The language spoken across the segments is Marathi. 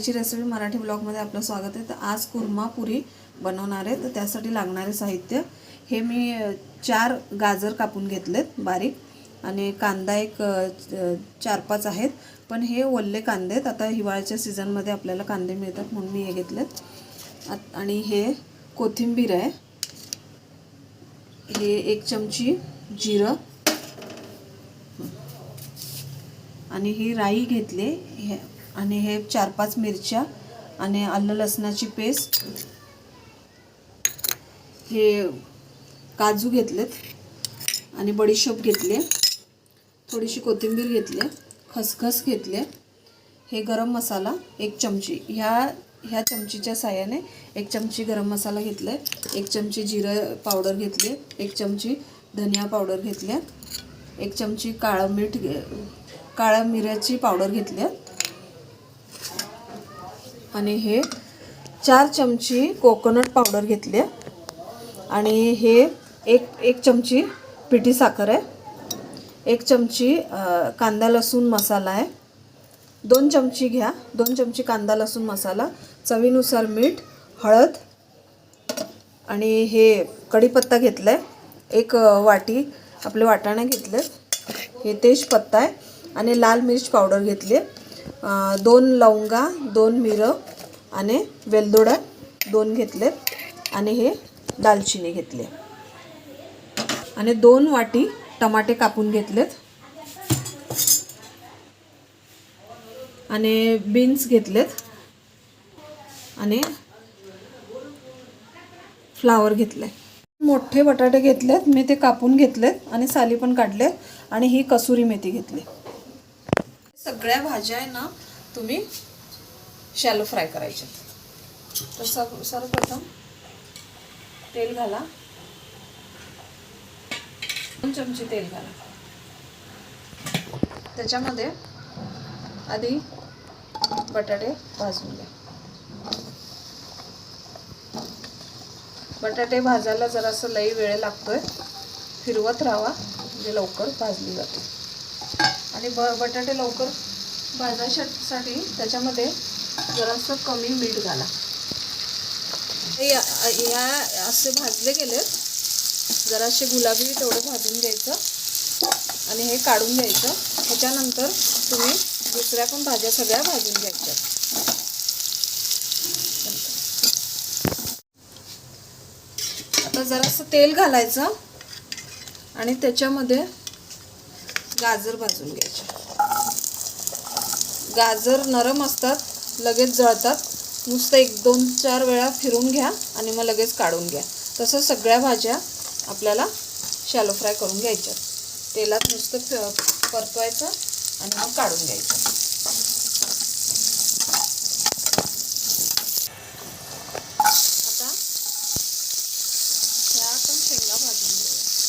आईची रेसिपी मराठी ब्लॉगमध्ये आपलं स्वागत आहे. तर आज कुर्मा पुरी बनवणार आहे. तर त्यासाठी लागणारे साहित्य हे मी चार गाजर कापून घेतलेत बारीक आणि कांदा एक चार पाच आहेत. पण हे ओल्ले कांदे आहेत. आता हिवाळ्याच्या सीझनमध्ये आपल्याला कांदे मिळतात म्हणून मी हे घेतलेत. आणि हे कोथिंबीर आहे. हे एक चमची जिरं. आणि ही राई घेतली हे आणि हे चार पाच मिरच्या आणि आलं लसणाची पेस्ट. हे काजू घेतलेत आणि बडीशोप घेतले. थोडीशी कोथिंबीर घेतली खसखस घेतले. हे गरम मसाला एक चमची ह्या ह्या चमचीच्या साह्याने एक चमची गरम मसाला घेतला एक चमची जिरं पावडर घेतली एक चमची धनिया पावडर घेतल्या एक चमची काळं मीठ घे काळ्या मिऱ्याची पावडर घेतल्या आणि हे चार चमची कोकोनट पावडर घेतली आहे आणि हे एक एक चमची पिठी साखर आहे. एक चमची कांदा लसूण मसाला आहे. दोन चमची घ्या. दोन चमची कांदा लसूण मसाला. चवीनुसार मीठ हळद आणि हे कढीपत्ता घेतला आहे एक वाटी आपले वाटाणे घेतले. हे तेजपत्ता आहे. आणि लाल मिर्च पावडर घेतली आहे दोन लवंगा दोन मिरं आणि वेलदोडा दोन घेतलेत आणि हे दालचिनी घेतले. आणि दोन वाटी टमाटे कापून घेतलेत. आणि बीन्स घेतलेत. आणि फ्लावर घेतले मोठे बटाटे घेतलेत मी ते कापून घेतलेत आणि साली पण काढले आणि ही कसुरी मेथी घेतली. सगळ्या भाज्या आहे ना तुम्ही शॅलो फ्राय करायचे. तर सर्व सर्वप्रथम तेल घाला. दोन चमचे तेल घाला. त्याच्यामध्ये आधी बटाटे भाजून घ्या. बटाटे भाजायला जरासं लई वेळ लागतोय. फिरवत राहावा म्हणजे लवकर भाजली जाते. आणि ब बटाटे लवकर भाजायसाठी त्याच्यामध्ये जरासं कमी मीठ घाला. या या असे भाजले गेलेत जरासे गुलाबी तेवढं भाजून घ्यायचं. आणि हे काढून घ्यायचं. त्याच्यानंतर तुम्ही दुसऱ्या पण भाज्या सगळ्या भाजून घ्यायच्या. आता जरासं तेल घालायचं. आणि त्याच्यामध्ये गाजर भाजून घ्यायचे. गाजर नरम असतात. लगेच जळतात. नुसतं एक दोन चार वेळा फिरून घ्या आणि मग लगेच काढून घ्या. तसं सगळ्या भाज्या आपल्याला शॅलो फ्राय करून घ्यायच्या. तेलात नुसतं फ- परतवायचं आणि मग काढून घ्यायचं आता ह्या आपण शेंगा भाजून घेऊया तर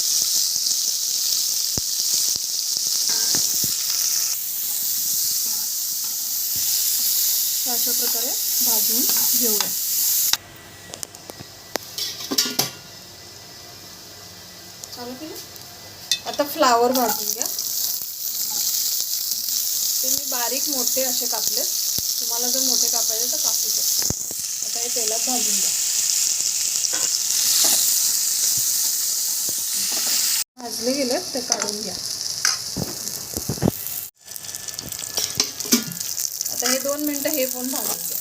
अशा प्रकारे भाजून घेऊया. चालू केलं? आता फ्लावर भाजून घ्या. ते मी बारीक मोठे असे कापले तुम्हाला जर मोठे कापायचे तर कापू शकता. आता हे तेलात भाजून घ्या. भाजले गेले ते काढून घ्या. आता हे दोन मिनटं हे पण भाजून घ्या.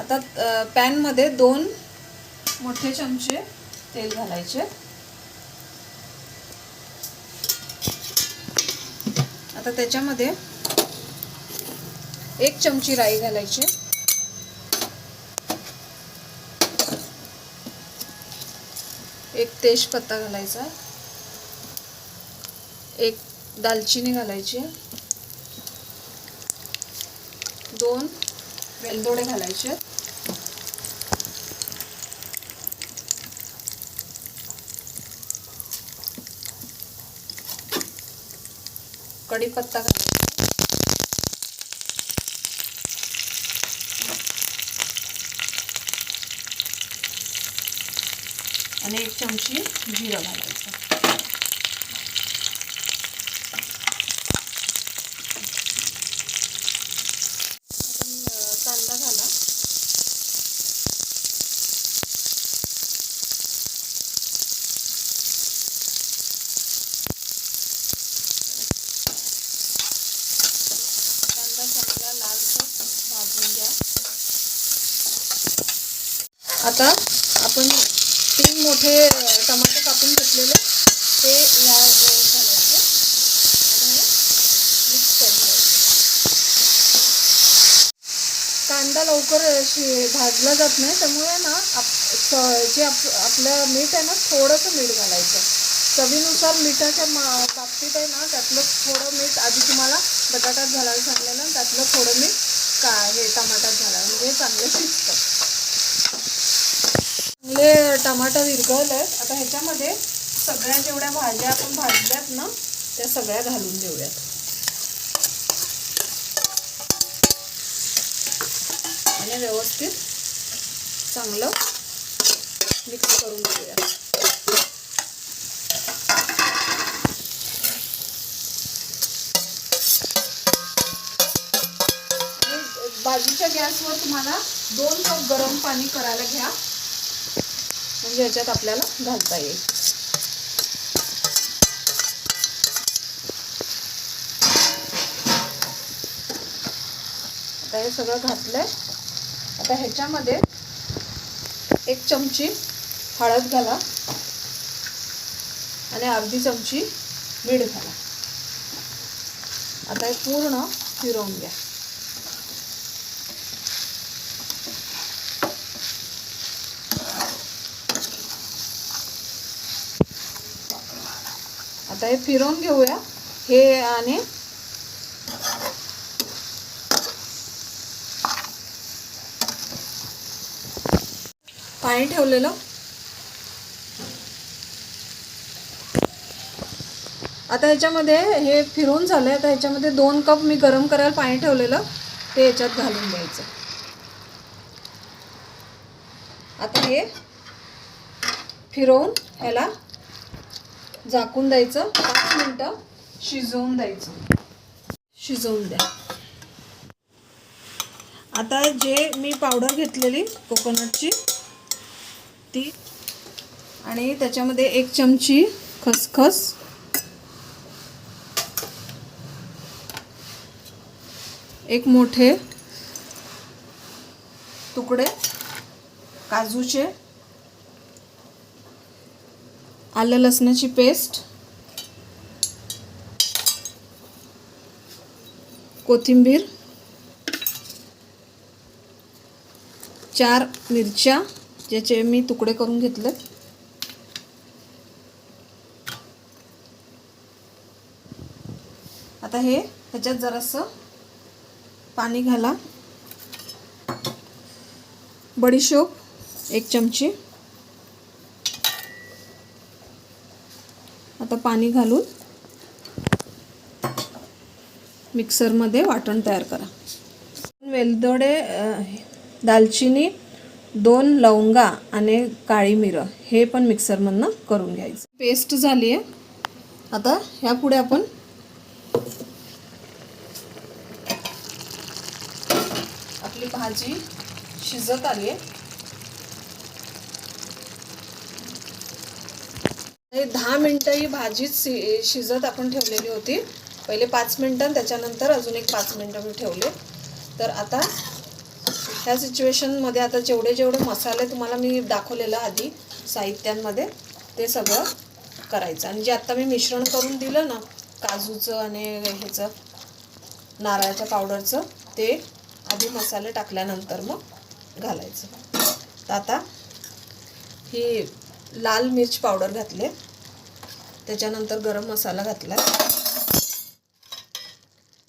आता पॅनमध्ये दोन मोठे चमचे तेल घालायचे. आता त्याच्यामध्ये एक चमची राई घालायची. एक तेजपत्ता घालायचा. एक दालचिनी घालायची. दोन वेलदोडे घालायचे. कढीपत्ता घालायचा. आणि एक चमची जिरं घालायचं आता आपण तीन मोठे अ, टमाटे कापून घेतलेले ते या वेळेस घालायचे आणि हे मिक्स करून घ्यायचं कांदा लवकर शि भाजला जात नाही त्यामुळे ना आप जे आप आपलं मीठ आहे ना थोडंसं मीठ घालायचं. चवीनुसार मिठाच्या मा बाबतीत आहे ना त्यातलं थोडं मीठ आधी तुम्हाला बटाट्यात घालायला सांगलेलं आणि त्यातलं थोडं मीठ का हे टमाट्यात घालायला म्हणजे चांगलं शिजतं. चांगले टमाटर विरघळले आहेत आता ह्याच्यामध्ये सगळ्या जेवढ्या भाज्या आपण भाजल्यात ना त्या सगळ्या घालून देऊयात. आणि व्यवस्थित चांगलं मिक्स करून घेऊया. बाजूच्या गॅसवर तुम्हाला दोन कप गरम पाणी करायला घ्या. म्हणजे याच्यात आपल्याला घालता येईल. आता हे सगळं घातलंय. आता ह्याच्यामध्ये एक चमची हळद घाला आणि अर्धी चमची मीठ घाला. आता हे पूर्ण फिरवून घ्या. आता हे फिरवून घेऊया. हे आणि पाणी ठेवलेलं. आता ह्याच्यामध्ये हे फिरून झालं आता ह्याच्यामध्ये दोन कप मी गरम करायला पाणी ठेवलेलं. ते याच्यात घालून द्यायचं आता हे फिरवून ह्याला झाकून द्यायचं. पाच मिनटं शिजवून द्यायचं. शिजवून द्या. आता जे मी पावडर घेतलेली कोकोनटची ती. आणि त्याच्यामध्ये एक चमची खसखस. एक मोठे तुकडे काजूचे आलं लसणाची पेस्ट कोथिंबीर चार मिरच्या ज्याचे मी तुकडे करून घेतले आता हे ह्याच्यात जरासं पाणी घाला. बडीशोप एक चमची. आता पाणी घालून मिक्सरमध्ये वाटण तयार करा. वेलदोडे दालचिनी दोन लवंगा आणि काळी मिरं हे पण मिक्सरमधनं करून घ्यायचं. पेस्ट झाली आहे. आता ह्यापुढे आपण आपली भाजी शिजत आली आहे. दहा मिनटं ही भाजी शिजत आपण ठेवलेली होती. पहिले पाच मिनटं त्याच्यानंतर अजून एक पाच मिनटं मी ठेवले. तर आता ह्या सिच्युएशनमध्ये आता जेवढे जेवढे मसाले तुम्हाला मी दाखवलेलं आधी साहित्यांमध्ये ते सगळं करायचं. आणि जे आत्ता मी मिश्रण करून दिलं ना काजूचं आणि ह्याचं नारळाच्या पावडरचं ते आधी मसाले टाकल्यानंतर मग घालायचं. तर आता ही लाल मिर्च पावडर घातले. त्याच्यानंतर गरम मसाला घातला.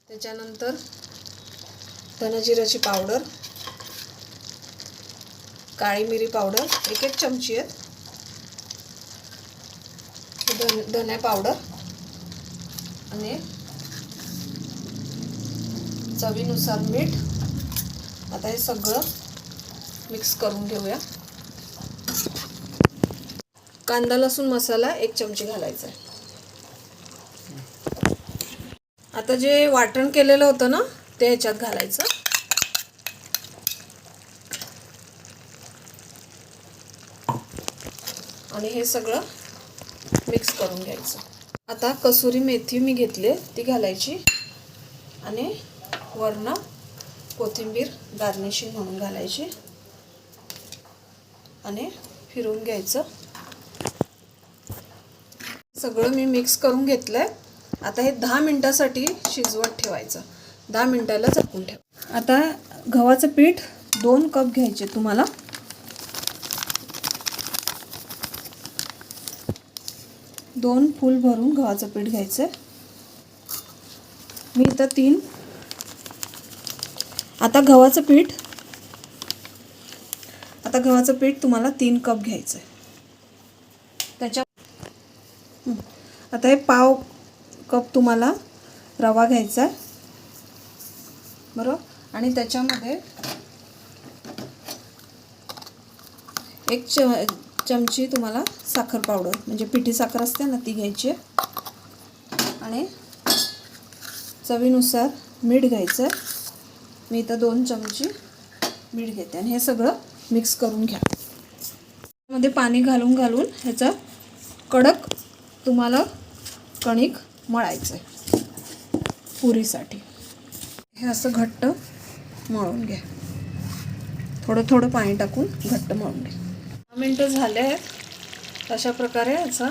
त्याच्यानंतर धनजिराची पावडर काळी मिरी पावडर एक एक चमची आहेत धन धने पावडर आणि चवीनुसार मीठ. आता हे सगळं मिक्स करून घेऊया. कांदा लसूण मसाला एक चमची घालायचा आहे. आता जे वाटण केलेलं होतं ना ते ह्याच्यात घालायचं. आणि हे सगळं मिक्स करून घ्यायचं. आता कसुरी मेथी मी घेतली ती घालायची. आणि वरनं कोथिंबीर गार्निशिंग म्हणून घालायची. आणि फिरून घ्यायचं. सगळं मी मिक्स करून घेतलं आहे आता हे दहा मिनटासाठी शिजवत ठेवायचं. दहा मिनटाला झाकून ठेवा. आता गव्हाचं पीठ दोन कप घ्यायचे तुम्हाला. दोन फूल भरून गव्हाचं पीठ घ्यायचं मी इथं तीन. आता गव्हाचं पीठ. आता गव्हाचं पीठ तुम्हाला तीन कप घ्यायचं आहे त्याच्या आता हे पाव कप तुम्हाला रवा घ्यायचा आहे बरोबर? आणि त्याच्यामध्ये एक च चमची तुम्हाला साखर पावडर म्हणजे पिठी साखर असते ना ती घ्यायची. आहे आणि चवीनुसार मीठ घ्यायचं. आहे मी इथं दोन चमची मीठ घेते आणि हे सगळं मिक्स करून घ्या. मध्ये पाणी घालून घालून ह्याचा कडक तुम्हाला कणिक मळायचं आहे पुरीसाठी. हे असं घट्ट मळून घ्या. थोडं थोडं पाणी टाकून घट्ट मळून घ्या. दहा मिनटं झाले आहेत. अशा प्रकारे याचा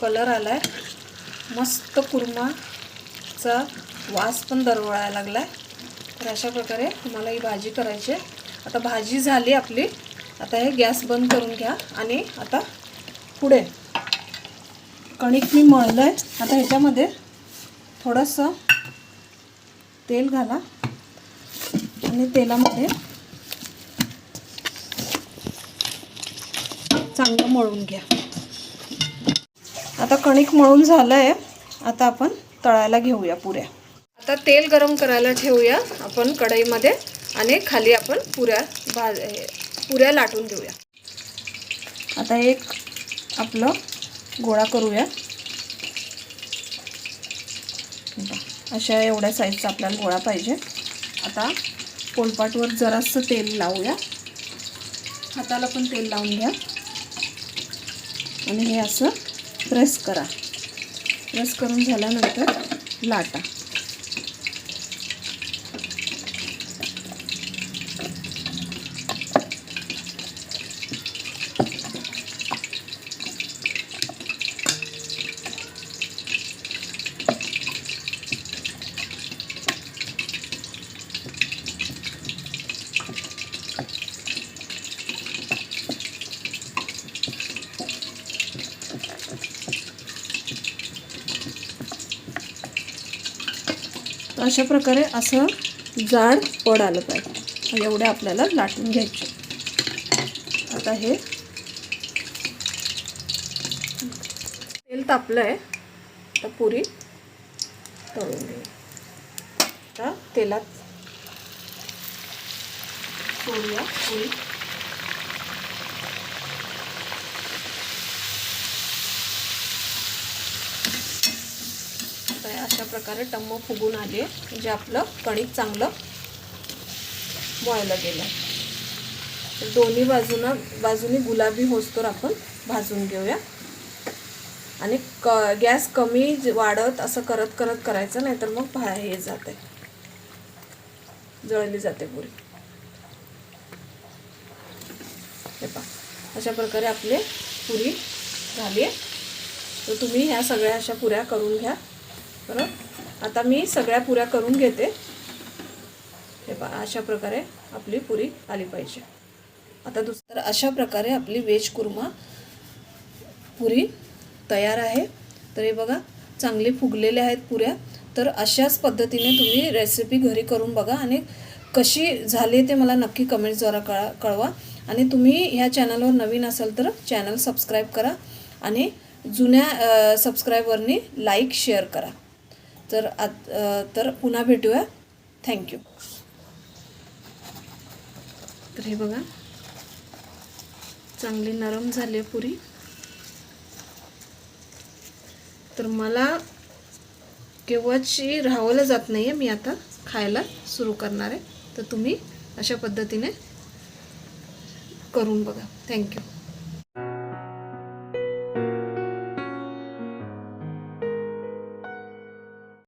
कलर आला आहे मस्त कुर्माचा वास पण दरवळायला लागला आहे तर अशा प्रकारे तुम्हाला ही भाजी करायची आहे. आता भाजी झाली आपली. आता हे गॅस बंद करून घ्या आणि आता पुढे. कणिक मी मळलं आहे आता ह्याच्यामध्ये थोडंसं तेल घाला. आणि तेलामध्ये चांगलं मळून घ्या. आता कणिक मळून झालं आहे आता आपण तळायला घेऊया पुऱ्या. आता तेल गरम करायला ठेवूया आपण कढईमध्ये आणि खाली आपण पुऱ्या भाज पुऱ्या लाटून घेऊया. आता एक आपलं गोळा करूया. अशा एवढ्या साईजचा आपल्याला गोळा पाहिजे. आता पोलपाटवर जरासं तेल लावूया. हाताला पण तेल लावून घ्या. आणि हे असं प्रेस करा. प्रेस करून झाल्यानंतर लाटा. अशा प्रकारे असं जाड पड आलं पाहिजे. एवढे आपल्याला लाटून घ्यायचे. आता हे तेल तापलं आहे आता पुरी तळून घेऊ. आता तेलात सोडूया. पुरी तर अशा प्रकारे टम्म फुगून आली. आहे म्हणजे आपलं कणिक चांगलं बॉयला गेलं. तर दोन्ही बाजूनं बाजूनी गुलाबी होसतोर आपण भाजून घेऊया. आणि क गॅस कमी वाढत असं करत करत करायचं नाही तर मग भा हे जाते जळली जाते पुरी. हे पहा. अशा प्रकारे आपली पुरी झाली. आहे तर तुम्ही ह्या सगळ्या अशा पुऱ्या करून घ्या. परत आता मी सगळ्या पुऱ्या करून घेते. हे पहा अशा प्रकारे आपली पुरी आली पाहिजे. आता दुसरं अशा प्रकारे आपली वेज कुर्मा पुरी तयार आहे. तर हे बघा चांगले फुगलेले आहेत पुऱ्या. तर अशाच पद्धतीने तुम्ही रेसिपी घरी करून बघा आणि कशी झाली ते मला नक्की कमेंट्सद्वारा कळा कळवा. आणि तुम्ही ह्या चॅनलवर नवीन असाल तर चॅनल सबस्क्राईब करा. आणि जुन्या सबस्क्रायबरनी लाईक शेअर करा. तर आत तर पुन्हा भेटूया. थँक्यू तर हे बघा. चांगली नरम झाली आहे पुरी. तर मला केव्हाची राहावलं जात नाही आहे मी आता खायला सुरू करणार आहे. तर तुम्ही अशा पद्धतीने करून बघा. थँक्यू